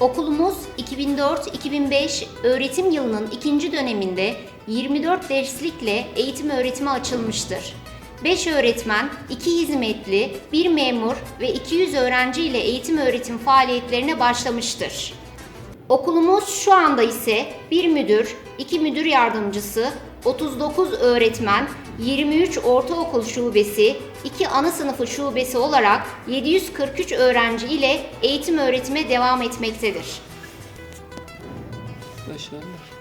Okulumuz 2004-2005 öğretim yılının ikinci döneminde 24 derslikle eğitim öğretime açılmıştır. 5 öğretmen, 2 hizmetli, 1 memur ve 200 öğrenci ile eğitim öğretim faaliyetlerine başlamıştır. Okulumuz şu anda ise 1 müdür, 2 müdür yardımcısı, 39 öğretmen, 23 ortaokul şubesi, 2 ana sınıfı şubesi olarak 743 öğrenci ile eğitim öğretime devam etmektedir. Başarılar.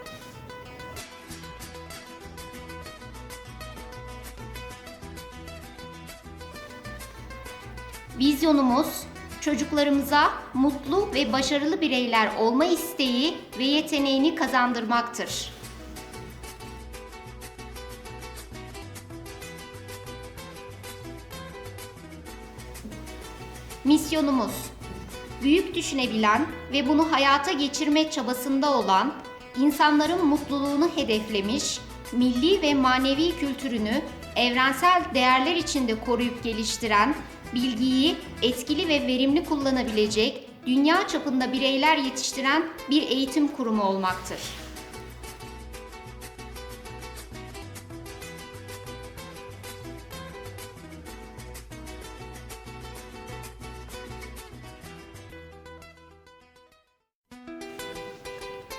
Vizyonumuz çocuklarımıza mutlu ve başarılı bireyler olma isteği ve yeteneğini kazandırmaktır. Misyonumuz büyük düşünebilen ve bunu hayata geçirme çabasında olan, insanların mutluluğunu hedeflemiş, milli ve manevi kültürünü evrensel değerler içinde koruyup geliştiren, bilgiyi etkili ve verimli kullanabilecek, dünya çapında bireyler yetiştiren bir eğitim kurumu olmaktır.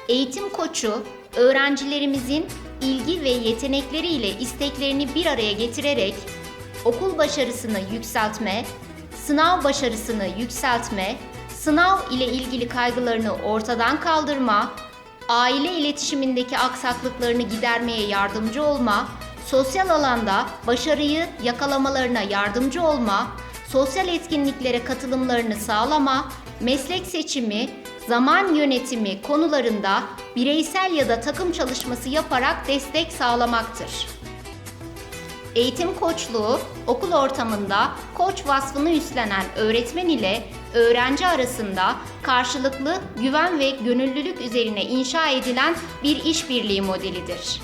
Eğitim koçu, öğrencilerimizin ilgi ve yetenekleriyle isteklerini bir araya getirerek okul başarısını yükseltme, sınav başarısını yükseltme, sınav ile ilgili kaygılarını ortadan kaldırma, aile iletişimindeki aksaklıklarını gidermeye yardımcı olma, sosyal alanda başarıyı yakalamalarına yardımcı olma, sosyal etkinliklere katılımlarını sağlama, meslek seçimi, zaman yönetimi konularında bireysel ya da takım çalışması yaparak destek sağlamaktır. Eğitim koçluğu, okul ortamında koç vasfını üstlenen öğretmen ile öğrenci arasında karşılıklı güven ve gönüllülük üzerine inşa edilen bir işbirliği modelidir.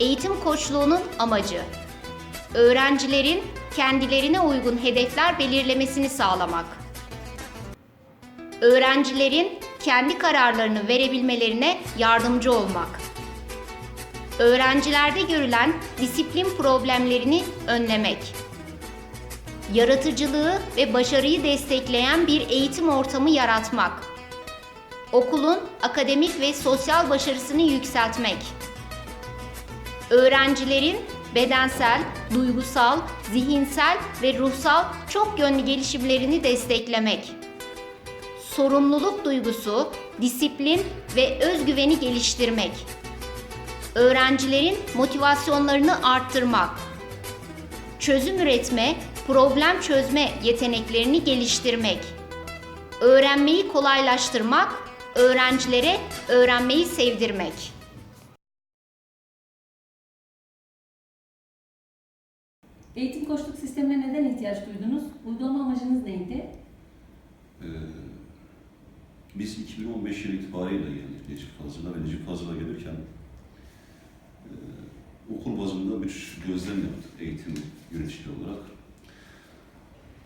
Eğitim koçluğunun amacı öğrencilerin kendilerine uygun hedefler belirlemesini sağlamak. Öğrencilerin kendi kararlarını verebilmelerine yardımcı olmak. Öğrencilerde görülen disiplin problemlerini önlemek, yaratıcılığı ve başarıyı destekleyen bir eğitim ortamı yaratmak, okulun akademik ve sosyal başarısını yükseltmek, öğrencilerin bedensel, duygusal, zihinsel ve ruhsal çok yönlü gelişimlerini desteklemek, sorumluluk duygusu, disiplin ve özgüveni geliştirmek, öğrencilerin motivasyonlarını arttırmak, çözüm üretme, problem çözme yeteneklerini geliştirmek, öğrenmeyi kolaylaştırmak, öğrencilere öğrenmeyi sevdirmek. Eğitim koçluk sistemine neden ihtiyaç duydunuz? Uygulama amacınız neydi? Ee, biz 2015 yılı itibariyle geldik Necip Fazıl'a ve Necip Fazıl'a gelirken e, okul bazında bir gözlem yaptık eğitim yöneticiliği olarak.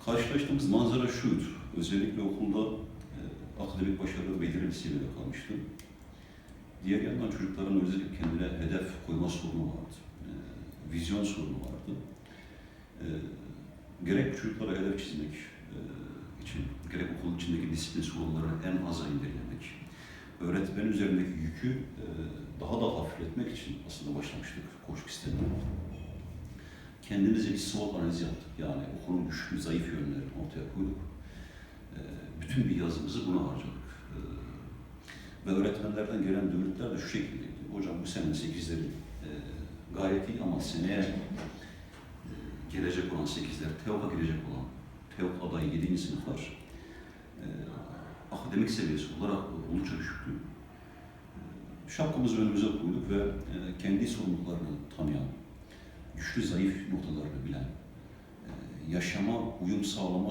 Karşılaştığımız manzara şuydu. Özellikle okulda e, akademik başarı belirli bir seviyede kalmıştı. Diğer yandan çocukların özellikle kendine hedef koyma sorunu vardı. E, vizyon sorunu vardı. E, gerek çocuklara hedef çizmek e, için, gerek okulun içindeki disiplin sorunlarını en aza indirgemek, öğretmen üzerindeki yükü e, daha da hafifletmek için aslında başlamıştık koçluk sistemine. Kendimizce bir SWOT analizi yaptık. Yani okulun güçlü, zayıf yönlerini ortaya koyduk. E, bütün bir yazımızı buna harcadık. E, ve öğretmenlerden gelen dönütler de şu şekildeydi. Hocam bu sene 8'leri e, gayet iyi ama seneye gelecek olan 8'ler, TEOK'a girecek olan TEOK adayı 7. sınıflar e, akademik seviyesi olarak oldukça düşüktü. E, şapkamızı önümüze koyduk ve e, kendi sorumluluklarını tanıyan, güçlü zayıf noktalarını bilen, e, yaşama uyum sağlama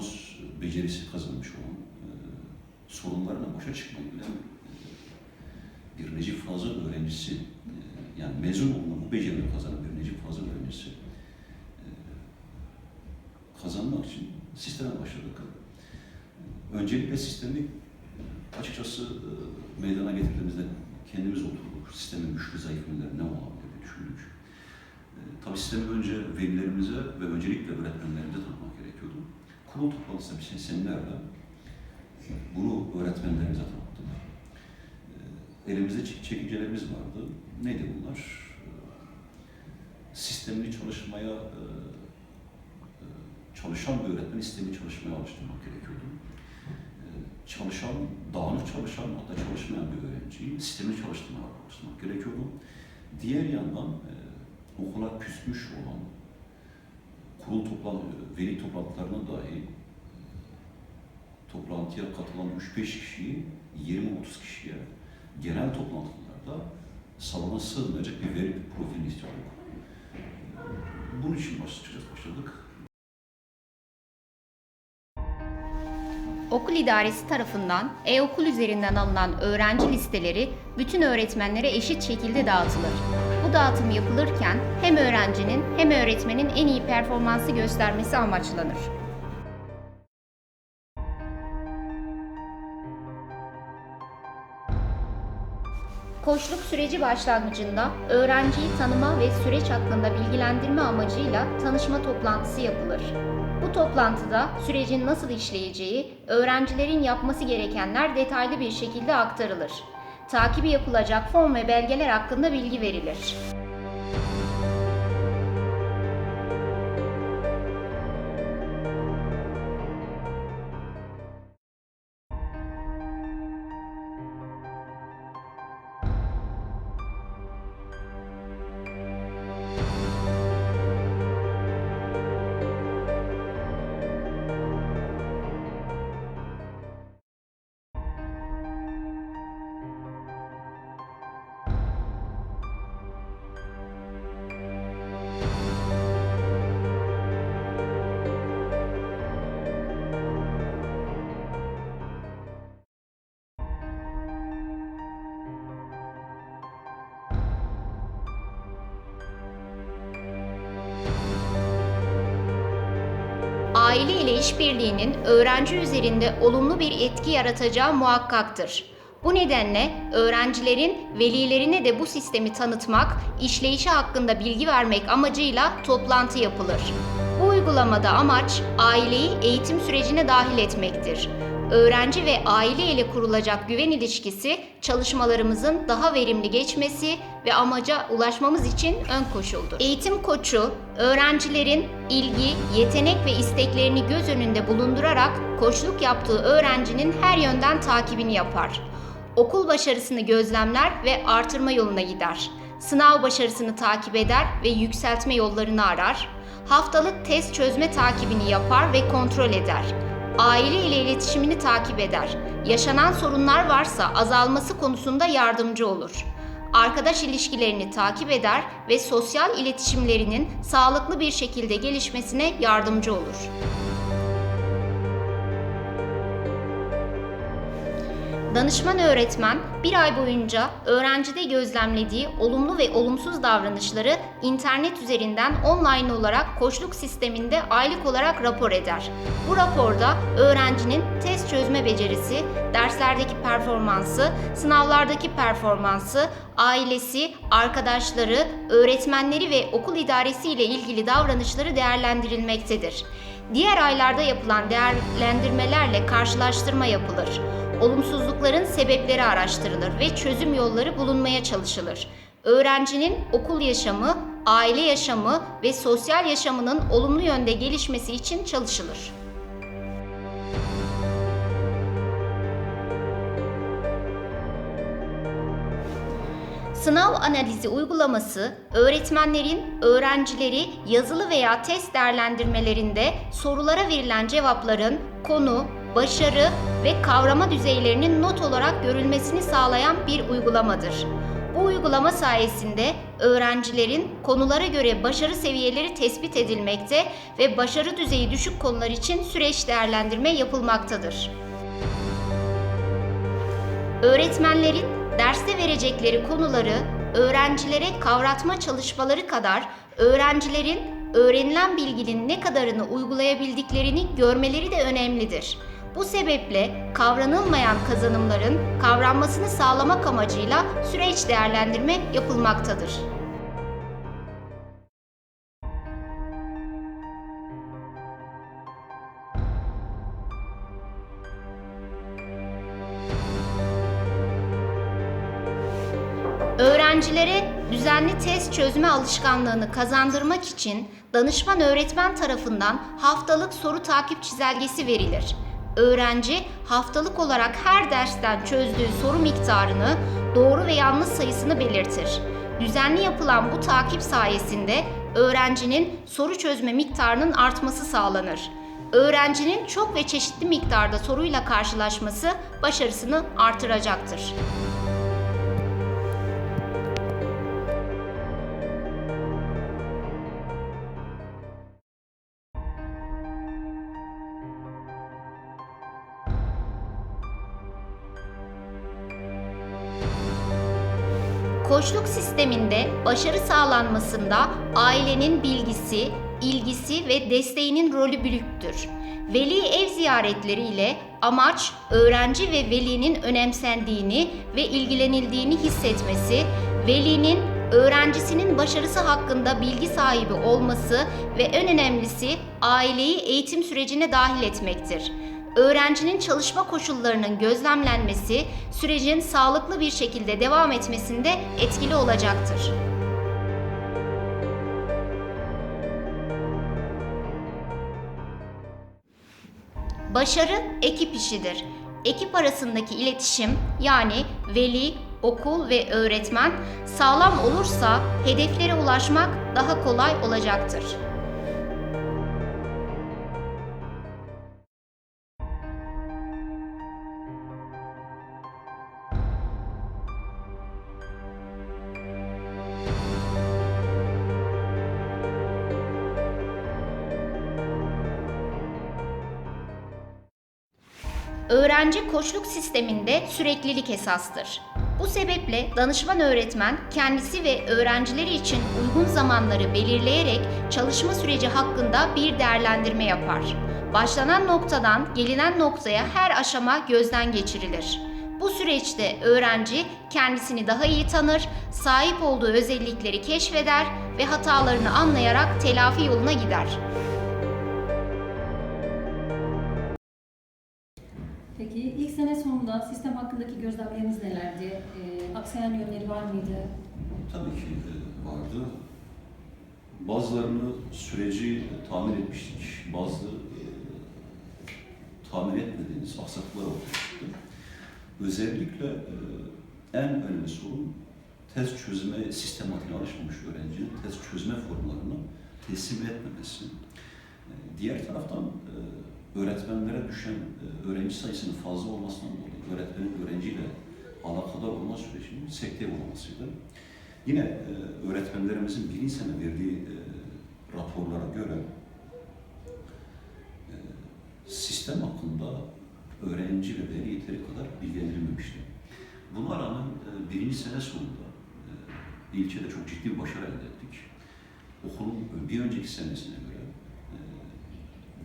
becerisi kazanmış olan, e, sorunlarla başa çıkmayı bilen e, bir Necip Fazıl öğrencisi, e, yani mezun olduğunda bu becerileri kazanan bir Necip Fazıl öğrencisi e, kazanmak için sisteme başladık. Öncelikle sistemi açıkçası e, meydana getirdiğimizde kendimiz oturduk. Sistemin güçlü zayıf yönleri ne olabilir diye düşündük. E, tabii sistemi önce velilerimize ve öncelikle öğretmenlerimize tanıtmak gerekiyordu. Kurul toplantısında bir seminerle bunu öğretmenlerimize tanıttık. E, elimizde çek- çekincelerimiz vardı. Neydi bunlar? Sistemli çalışmaya çalışan bir öğretmen sistemi çalışmaya alıştırmak gerekiyordu. E, Çalışan, dağınık çalışan hatta çalışmayan bir öğrenciyi sistemli çalıştırmaya alıştırmak gerekiyordu. Diğer yandan e, okula küsmüş olan kurul toplan veli toplantılarına dahi e, toplantıya katılan 3-5 kişiyi 20-30 kişiye genel toplantılarda salona sığmayacak bir veri profilini istiyorduk. Bunun için başlayacağız, başladık. Okul idaresi tarafından e-okul üzerinden alınan öğrenci listeleri bütün öğretmenlere eşit şekilde dağıtılır. Bu dağıtım yapılırken hem öğrencinin hem öğretmenin en iyi performansı göstermesi amaçlanır. Koçluk süreci başlangıcında öğrenciyi tanıma ve süreç hakkında bilgilendirme amacıyla tanışma toplantısı yapılır. Bu toplantıda sürecin nasıl işleyeceği, öğrencilerin yapması gerekenler detaylı bir şekilde aktarılır. Takibi yapılacak form ve belgeler hakkında bilgi verilir. Aile ile işbirliğinin öğrenci üzerinde olumlu bir etki yaratacağı muhakkaktır. Bu nedenle öğrencilerin velilerine de bu sistemi tanıtmak, işleyişi hakkında bilgi vermek amacıyla toplantı yapılır. Bu uygulamada amaç aileyi eğitim sürecine dahil etmektir. Öğrenci ve aile ile kurulacak güven ilişkisi çalışmalarımızın daha verimli geçmesi ve amaca ulaşmamız için ön koşuldur. Eğitim koçu öğrencilerin ilgi, yetenek ve isteklerini göz önünde bulundurarak koçluk yaptığı öğrencinin her yönden takibini yapar. Okul başarısını gözlemler ve artırma yoluna gider. Sınav başarısını takip eder ve yükseltme yollarını arar. Haftalık test çözme takibini yapar ve kontrol eder. Aile ile iletişimini takip eder. Yaşanan sorunlar varsa azalması konusunda yardımcı olur. Arkadaş ilişkilerini takip eder ve sosyal iletişimlerinin sağlıklı bir şekilde gelişmesine yardımcı olur. Danışman öğretmen bir ay boyunca öğrencide gözlemlediği olumlu ve olumsuz davranışları internet üzerinden online olarak koçluk sisteminde aylık olarak rapor eder. Bu raporda öğrencinin test çözme becerisi, derslerdeki performansı, sınavlardaki performansı, ailesi, arkadaşları, öğretmenleri ve okul idaresi ile ilgili davranışları değerlendirilmektedir. Diğer aylarda yapılan değerlendirmelerle karşılaştırma yapılır. Olumsuzlukların sebepleri araştırılır ve çözüm yolları bulunmaya çalışılır. Öğrencinin okul yaşamı, aile yaşamı ve sosyal yaşamının olumlu yönde gelişmesi için çalışılır. Sınav analizi uygulaması, öğretmenlerin öğrencileri yazılı veya test değerlendirmelerinde sorulara verilen cevapların konu, başarı ve kavrama düzeylerinin not olarak görülmesini sağlayan bir uygulamadır. Bu uygulama sayesinde öğrencilerin konulara göre başarı seviyeleri tespit edilmekte ve başarı düzeyi düşük konular için süreç değerlendirme yapılmaktadır. Öğretmenlerin derste verecekleri konuları öğrencilere kavratma çalışmaları kadar öğrencilerin öğrenilen bilginin ne kadarını uygulayabildiklerini görmeleri de önemlidir. Bu sebeple kavranılmayan kazanımların kavranmasını sağlamak amacıyla süreç değerlendirme yapılmaktadır. Düzenli test çözme alışkanlığını kazandırmak için danışman öğretmen tarafından haftalık soru takip çizelgesi verilir. Öğrenci haftalık olarak her dersten çözdüğü soru miktarını, doğru ve yanlış sayısını belirtir. Düzenli yapılan bu takip sayesinde öğrencinin soru çözme miktarının artması sağlanır. Öğrencinin çok ve çeşitli miktarda soruyla karşılaşması başarısını artıracaktır. Sisteminde başarı sağlanmasında ailenin bilgisi, ilgisi ve desteğinin rolü büyüktür. Veli ev ziyaretleriyle amaç öğrenci ve velinin önemsendiğini ve ilgilenildiğini hissetmesi, velinin öğrencisinin başarısı hakkında bilgi sahibi olması ve en önemlisi aileyi eğitim sürecine dahil etmektir. Öğrencinin çalışma koşullarının gözlemlenmesi sürecin sağlıklı bir şekilde devam etmesinde etkili olacaktır. Başarı ekip işidir. Ekip arasındaki iletişim yani veli, okul ve öğretmen sağlam olursa hedeflere ulaşmak daha kolay olacaktır. Öğrenci koçluk sisteminde süreklilik esastır. Bu sebeple danışman öğretmen kendisi ve öğrencileri için uygun zamanları belirleyerek çalışma süreci hakkında bir değerlendirme yapar. Başlanan noktadan gelinen noktaya her aşama gözden geçirilir. Bu süreçte öğrenci kendisini daha iyi tanır, sahip olduğu özellikleri keşfeder ve hatalarını anlayarak telafi yoluna gider. Sene sonunda sistem hakkındaki gözlemleriniz nelerdi? Ee, aksayan yönleri var mıydı? Tabii ki e, vardı. Bazılarını süreci tahmin etmiştik. Bazı e, tahmin etmediğimiz aksaklıklar ortaya çıktı. Özellikle e, en önemli sorun test çözme sistematiğine alışmamış öğrencinin test çözme formlarını teslim etmemesi. E, diğer taraftan e, öğretmenlere düşen e, öğrenci sayısının fazla olmasından dolayı öğretmenin öğrenciyle alakadar olma sürecinin sekteye uğramasıydı. Yine e, öğretmenlerimizin birinci sene verdiği e, raporlara göre sistem hakkında öğrenci ve veli yeteri kadar bilgilendirilmemişti. Buna rağmen birinci sene sonunda ilçede çok ciddi bir başarı elde ettik. Okulun bir önceki senesine göre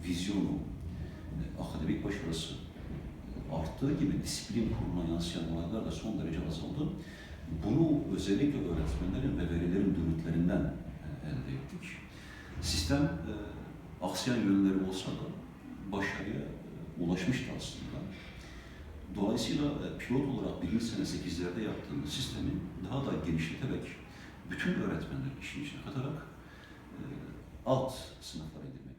vizyonu, akademik başarısı arttığı gibi disiplin kuruluna yansıyan olaylar da son derece azaldı. Bunu özellikle öğretmenlerin ve velilerin dönütlerinden e, elde ettik. Sistem e, aksayan yönleri olsa da başarıya e, ulaşmıştı aslında. Dolayısıyla e, pilot olarak birinci sene 8'lerde yaptığımız sistemi daha da genişleterek bütün öğretmenleri işin içine katarak e, alt sınıflara indirmek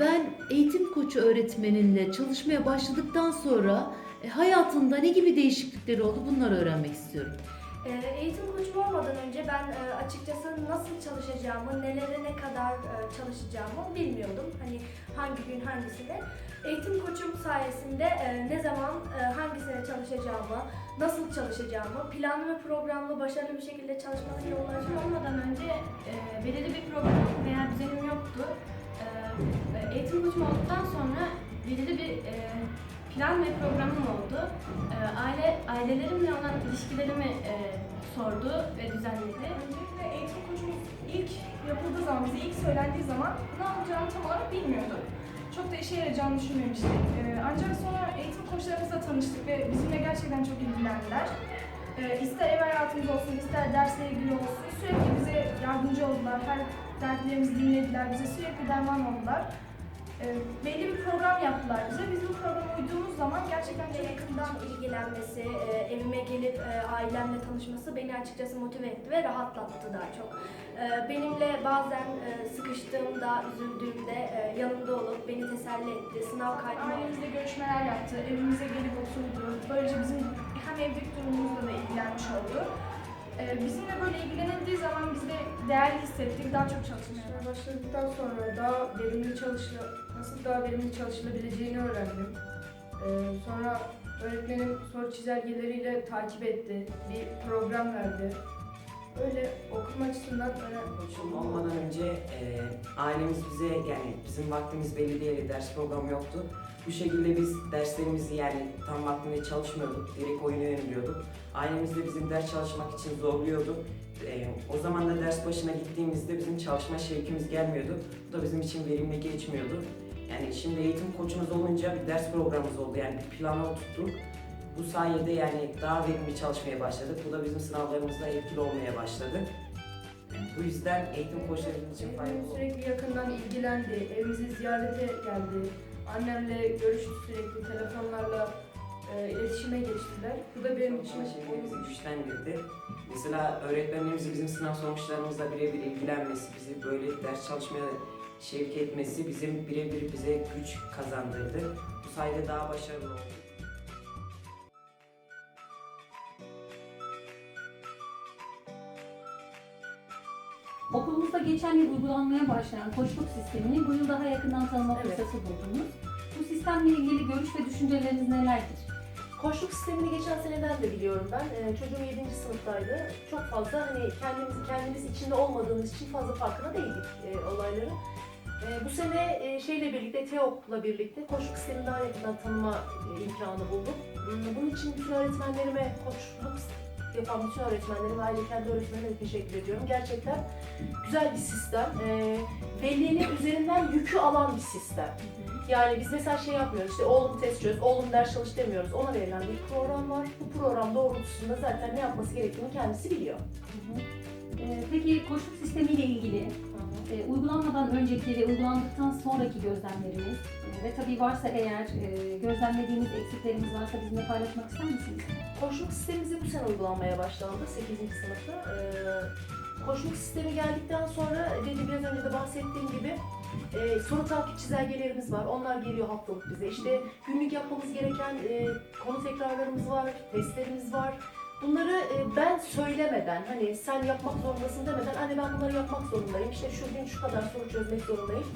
Ben eğitim koçu öğretmeninle çalışmaya başladıktan sonra e, hayatında ne gibi değişiklikleri oldu bunları öğrenmek istiyorum. Ee, Eğitim koçum olmadan önce ben e, açıkçası nasıl çalışacağımı, nelere ne kadar e, çalışacağımı bilmiyordum. Hani hangi gün hangisine. Eğitim koçum sayesinde ne zaman hangisine çalışacağımı, nasıl çalışacağımı, planlı ve programlı başarılı bir şekilde çalışmanın Mezun yollarını olmadan önce belirli bir programım veya düzenim yoktu. E, eğitim koçum olduktan sonra belirli bir e, plan ve programım oldu. E, aile ailelerimle olan ilişkilerimi e, sordu ve düzenledi. Öncelikle eğitim koçumuz ilk yapıldığı zaman, bize ilk söylendiği zaman ne yapacağını tam olarak bilmiyorduk. Çok da işe yarayacağını düşünmemiştik. Ancak sonra eğitim koçlarımızla tanıştık ve bizimle gerçekten çok ilgilendiler. Ee, ister ev hayatımız olsun, ister dersle ilgili olsun sürekli bize yardımcı oldular. Her dertlerimizi dinlediler, bize sürekli derman oldular. Ee, belli bir program yaptılar bize. Biz bu programa uyduğumuz zaman gerçekten çok yakından ilgilenmesi, e, evime gelip e, ailemle tanışması beni açıkçası motive etti ve rahatlattı daha çok. E, Benimle bazen e, sıkıştığımda, üzüldüğümde e, yanımda olup beni teselli etti. Sınav kaygımı Ailemizle görüşmeler yaptı, evimize gelip oturdu. Böylece bizim hem evlilik durumumuzla da ilgilenmiş oldu. Ee, bizimle böyle ilgilenildiği zaman biz de değerli hissettik, daha çok çalışmaya başladıktan sonra daha verimli çalışla, nasıl daha verimli çalışılabileceğini öğrendim. Ee, sonra öğretmenim soru çizelgeleriyle takip etti, bir program verdi. Öyle okuma açısından önemli. Koçum olmadan önce e, ailemiz bize yani bizim vaktimiz belli değildi, ders programı yoktu. Bu şekilde biz derslerimizi yani tam vaktinde çalışmıyorduk, direkt oyuna yöneliyorduk. Ailemiz de bizim ders çalışmak için zorluyordu. E, o zaman da ders başına gittiğimizde bizim çalışma şevkimiz gelmiyordu. Bu da bizim için verimli geçmiyordu. Yani şimdi eğitim koçumuz olunca bir ders programımız oldu yani bir planı oturttuk. Bu sayede yani daha verimli çalışmaya başladık. Bu da bizim sınavlarımızda etkili olmaya başladı. Bu yüzden eğitim koçlarımız için faydalı Öğretmenim oldu. sürekli yakından ilgilendi, evimize ziyarete geldi. Annemle görüştü sürekli, telefonlarla e, iletişime geçtiler. Bu da benim için Çalışma güçlendirdi. Mesela öğretmenlerimiz bizim sınav sonuçlarımızla birebir ilgilenmesi, bizi böyle ders çalışmaya şevk etmesi bizim birebir bize güç kazandırdı. Bu sayede daha başarılı olduk. Okulumuzda geçen yıl uygulanmaya başlayan koçluk sistemini bu yıl daha yakından tanıma Evet. fırsatı buldunuz. Bu sistemle ilgili görüş ve düşünceleriniz nelerdir? Koçluk sistemini geçen seneden de biliyorum ben. Ee, çocuğum 7. sınıftaydı. Çok fazla hani kendimiz kendimiz içinde olmadığımız için fazla farkına değildik e, olayların. E, bu sene e, şeyle birlikte, TEOK'la birlikte koçluk sistemini daha yakından tanıma e, imkanı buldum. Hmm, Bunun için bütün öğretmenlerime, koçluk yapan bütün öğretmenlerime, ayrıca kendi teşekkür ediyorum. Gerçekten güzel bir sistem. E, velinin üzerinden yükü alan bir sistem. Yani biz mesela şey yapmıyoruz, işte oğlum test çöz, oğlum ders çalış demiyoruz. Ona verilen bir program var. Bu program doğrultusunda zaten ne yapması gerektiğini kendisi biliyor. Ee, peki koçluk sistemiyle ilgili e, uygulanmadan önceki ve uygulandıktan sonraki gözlemleriniz e, ve tabii varsa eğer e, gözlemlediğiniz eksikleriniz varsa bizimle paylaşmak ister misiniz? Koçluk sistemimizi bu sene uygulanmaya başlandı 8. sınıfta. Ee, koçluk sistemi geldikten sonra dedi biraz önce de bahsettiğim gibi e, soru takip çizelgelerimiz var. Onlar geliyor haftalık bize. İşte günlük yapmamız gereken e, konu tekrarlarımız var, testlerimiz var. Bunları e, ben söylemeden, hani sen yapmak zorundasın demeden, anne ben bunları yapmak zorundayım, işte şu gün şu kadar soru çözmek zorundayım.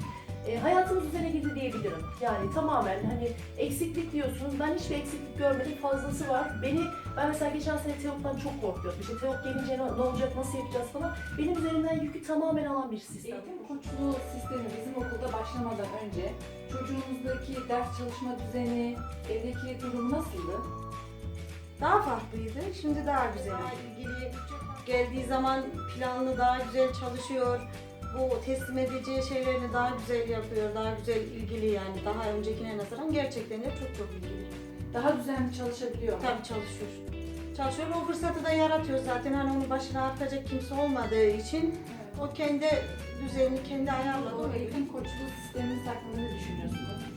E, hayatımız üzerine girdi diyebilirim. Yani tamamen hani eksiklik diyorsunuz, ben hiçbir eksiklik görmedim, fazlası var. Beni, ben mesela geçen sene TEOK'tan çok korkuyordum. İşte TEOK gelince ne, ne olacak, nasıl yapacağız falan. Benim üzerimden yükü tamamen alan bir sistem. Eğitim koçluğu sistemi bizim okulda başlamadan önce çocuğumuzdaki ders çalışma düzeni, evdeki durum nasıldı? Daha farklıydı. Şimdi daha güzel. İlgili geldiği zaman planlı daha güzel çalışıyor. Bu teslim edeceği şeylerini daha güzel yapıyor. Daha güzel ilgili yani daha öncekine nazaran gerçekten de çok çok ilgili. Daha düzenli çalışabiliyor mu? Tabii çalışıyor. Çalışıyor. O fırsatı da yaratıyor zaten. Hani onun başına artacak kimse olmadığı için o kendi düzenini kendi ayarladı. Bu eğitim koçluğu sistemimiz hakkında ne düşünüyorsunuz?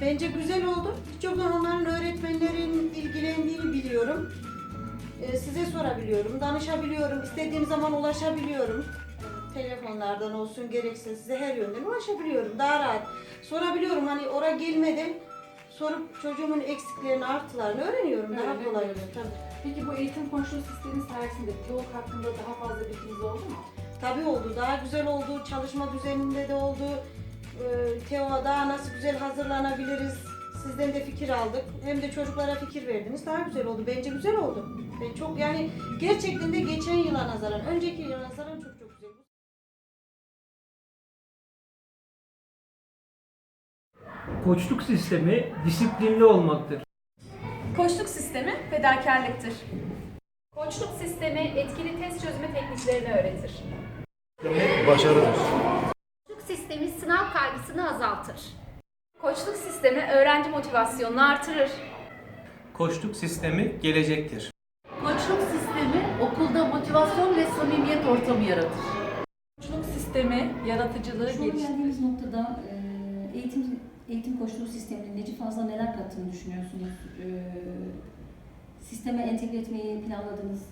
Bence güzel oldu. Çok onların öğretmenlerin ilgilendiğini biliyorum. Ee, size sorabiliyorum, danışabiliyorum, istediğim zaman ulaşabiliyorum. Telefonlardan olsun gerekse size her yönden ulaşabiliyorum. Daha rahat sorabiliyorum. Hani oraya gelmeden sorup çocuğumun eksiklerini, artılarını öğreniyorum. Daha Öyle, kolay oluyor tabii. Peki bu eğitim koçluğu sistemi sayesinde TEOK hakkında daha fazla bilginiz oldu mu? Tabii oldu. Daha güzel oldu. Çalışma düzeninde de oldu. Ee, Teo'ya daha nasıl güzel hazırlanabiliriz? Sizden de fikir aldık. Hem de çocuklara fikir verdiniz. Daha güzel oldu. Bence güzel oldu. Ve çok yani gerçekten de geçen yıla nazaran, önceki yıla nazaran çok çok güzel. Koçluk sistemi disiplinli olmaktır. Koçluk sistemi fedakarlıktır. Koçluk sistemi etkili test çözme tekniklerini öğretir. Başarıdır. Koçluk sistemi sınav kaygısını azaltır. Koçluk sistemi öğrenci motivasyonunu artırır. Koçluk sistemi gelecektir. Koçluk sistemi okulda motivasyon ve samimiyet ortamı yaratır. Koçluk sistemi yaratıcılığı Şu an geliştirir. geldiğimiz noktada e, eğitim eğitim koçluğu sisteminin Necip fazla neler kattığını düşünüyorsunuz? E, sisteme entegre etmeyi planladığınız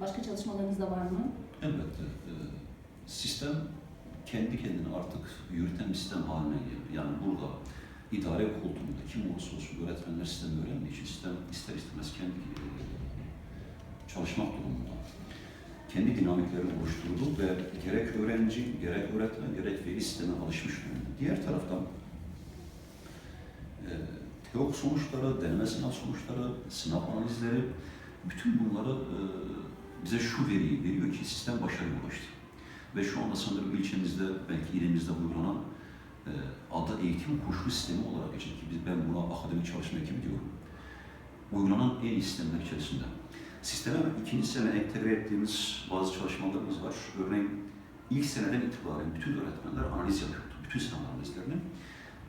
başka çalışmalarınız da var mı? Elbette. e, Sistem kendi kendine artık yürüten bir sistem haline geliyor. Yani burada idare koltuğunda kim öğretmenler sistemi öğrendiği için sistem ister istemez kendi çalışmak durumunda. Kendi dinamiklerini oluşturdu ve gerek öğrenci, gerek öğretmen, gerek veli sisteme alışmış durumda. Diğer taraftan e, teok sonuçları, deneme sınav sonuçları, sınav analizleri, bütün bunları e, bize şu veriyi veriyor ki sistem başarıya ulaştı. Ve şu anda sanırım ilçemizde, belki ilimizde uygulanan adı eğitim koşulu sistemi olarak geçen ki biz, ben buna akademik çalışma ekibi diyorum. Uygulanan en iyi sistemler içerisinde. Sisteme ikinci sene entegre ettiğimiz bazı çalışmalarımız var. Örneğin ilk seneden itibaren bütün öğretmenler analiz yapıyordu. Bütün sınav analizlerini.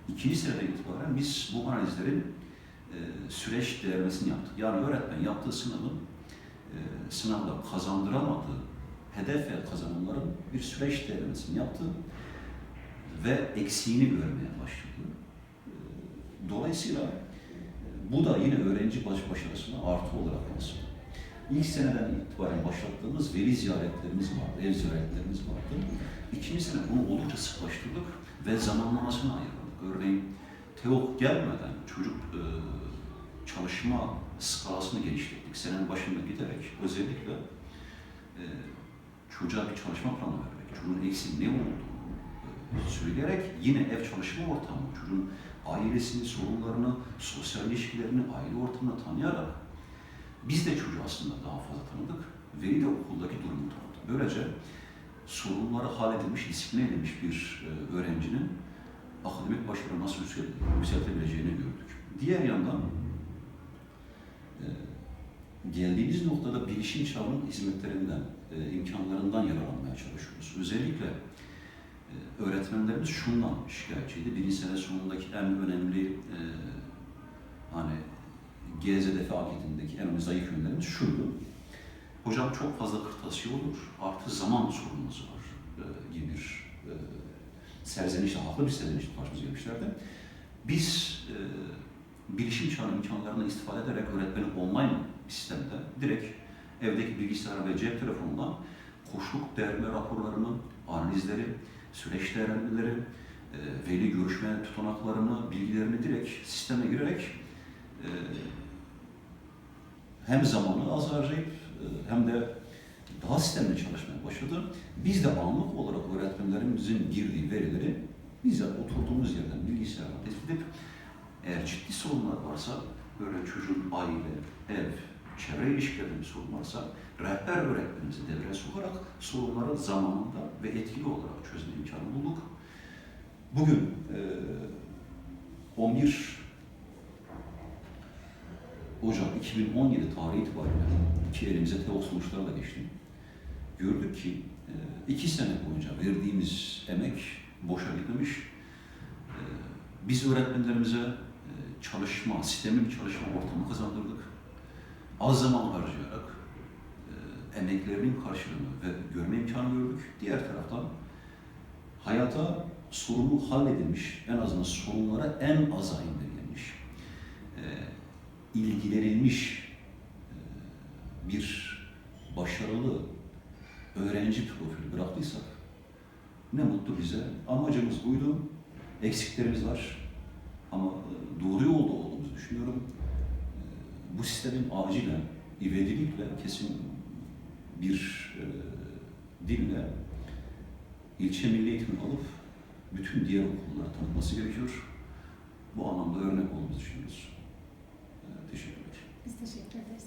İkinci seneden itibaren biz bu analizlerin e, süreç değerlemesini yaptık. Yani öğretmen yaptığı sınavın e, sınavda kazandıramadığı hedef ve kazanımların bir süreç değerlemesini yaptı ve eksiğini görmeye başladı. E, Dolayısıyla e, bu da yine öğrenci baş başarısına artı olarak yansıdı. İlk seneden itibaren başlattığımız veli ziyaretlerimiz vardı, ev ziyaretlerimiz vardı. İkinci sene bunu oldukça sıklaştırdık ve zamanlamasını ayırdık. Örneğin TEOK gelmeden çocuk e, çalışma skalasını genişlettik. Senenin başında giderek özellikle e, çocuğa bir çalışma planı vererek, çocuğun eksiği ne e, söyleyerek yine ev çalışma ortamı, çocuğun ailesini, sorunlarını, sosyal ilişkilerini, aile ortamını tanıyarak biz de çocuğu aslında daha fazla tanıdık. Veli de okuldaki durumu tanıdı. Böylece sorunları halledilmiş, disipline edilmiş bir e, öğrencinin akademik başarı nasıl yüksel- yükseltebileceğini gördük. Diğer yandan e, geldiğimiz noktada bilişim çağının hizmetlerinden, e, imkanlarından yararlanmaya çalışıyoruz. Özellikle öğretmenlerimiz şundan şikayetçiydi. Birinci sene sonundaki en önemli e, hani GZDF akidindeki en önemli zayıf yönlerimiz şuydu. Hocam çok fazla kırtasiye olur, artı zaman sorunumuz var e, gibi bir e, serzenişle, haklı bir serzenişle karşımıza gelmişlerdi. Biz e, bilişim çağı imkanlarını istifade ederek öğretmenin online sistemde direkt evdeki bilgisayar ve cep telefonundan koşuluk değerleme raporlarını, analizleri, süreç değerlendirmeleri, e, veli görüşme tutanaklarını, bilgilerini direkt sisteme girerek e, hem zamanı az harcayıp e, hem de daha sistemli çalışmaya başladı. Biz de anlık olarak öğretmenlerimizin girdiği verileri bizzat oturduğumuz yerden bilgisayarla tespit edip eğer ciddi sorunlar varsa böyle çocuğun aile, ev, çevre sorun varsa rehber öğretmenimizi devreye sokarak sorunları zamanında ve etkili olarak çözme imkanı bulduk. Bugün e, 11 Ocak 2017 tarihi itibariyle ki elimize TEOK da geçti. Gördük ki e, iki sene boyunca verdiğimiz emek boşa gitmemiş. E, Biz öğretmenlerimize çalışma, sistemin bir çalışma ortamı kazandırdık. Az zaman harcayarak e, emeklerinin karşılığını ve görme imkanı gördük. Diğer taraftan hayata sorunu halledilmiş, en azından sorunlara en aza indirgenmiş, e, ilgilenilmiş e, bir başarılı öğrenci profili bıraktıysak ne mutlu bize. Amacımız buydu. Eksiklerimiz var. Ama e, doğru yolda olduğumuzu düşünüyorum bu sistemin acilen, ivedilikle, kesin bir e, dille ilçe milli eğitimini alıp bütün diğer okullara tanıtması gerekiyor. Bu anlamda örnek olduğunu düşünüyoruz. E, teşekkürler. Biz teşekkür ederiz.